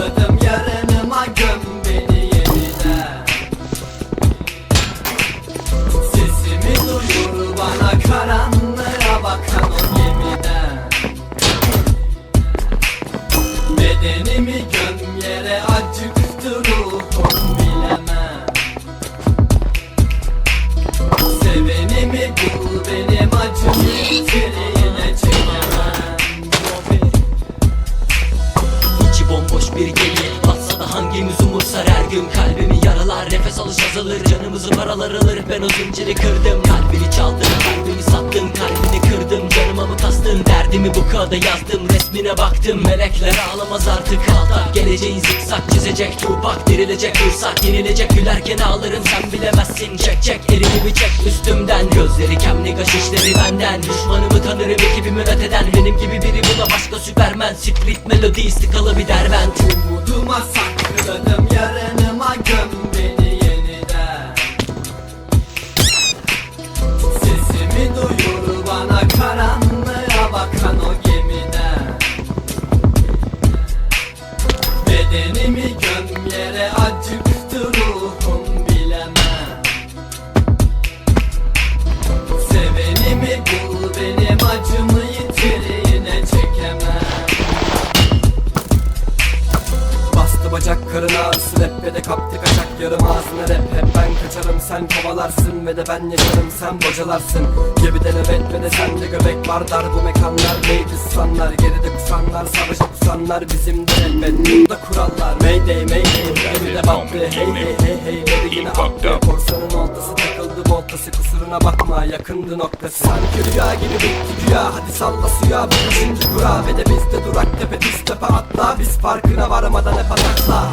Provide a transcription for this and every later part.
Susadım yarınıma göm beni yeniden Sesimi duyur bana karanlığa bakan o gemiden Bedenimi göm yere acıktı ruhum. Hangimiz umursar her gün Kalbimi yaralar. Nefes alış azalır Canımızı paralar alır ben o zinciri kırdım. Kalbini çaldın kalbimi sattın. Kalbini kırdım canıma mı kastın? Derdimi bu kağıda yazdım resmine baktım Melekler ağlamaz artık. Alta Geleceğin zikzak çizecek Tupak dirilecek dursak yenilecek. Gülerken ağlarım sen bilemezsin. Çek çek elini bir çek üstümden. Gözleri kemli kaş işleri benden. Düşmanımı tanırım ekibimi eden Benim gibi biri bu da başka süpermen. Street melodi stikalı bir derbent Umuduma sakladım yarınıma Bedenimi göm yere acıktı bacak karın ağrısı rap ve de kaptı kaçak yarım ağzına rap. Hep ben kaçarım sen kovalarsın ve de ben yaşarım sen bocalarsın. Gebide nöbet ve de sende göbek var dar bu mekanlar Neydi susanlar geride kusanlar savaşa kusanlar bizim de elbet. Burada kurallar mayday mayday. Gemide battı hey hey hey hey. Yine takıldı kusuruna bakma yakındı noktası. Sanki rüya gibi bitti güya. Hadi salla suya bu kaçıncı kura. Ve de bizde durak tepe düz tepe atla. Biz farkına varmadan hep atakla.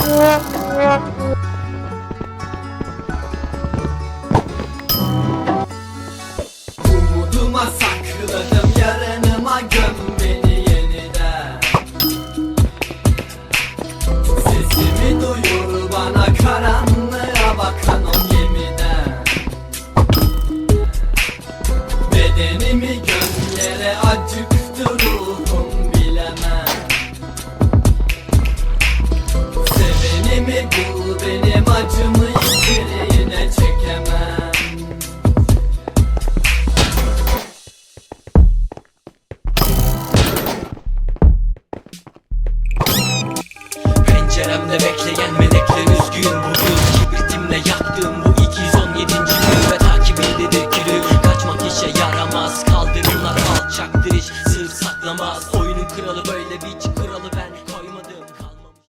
Umuduma Sesimi Bekleyen melekler üzgün. Bu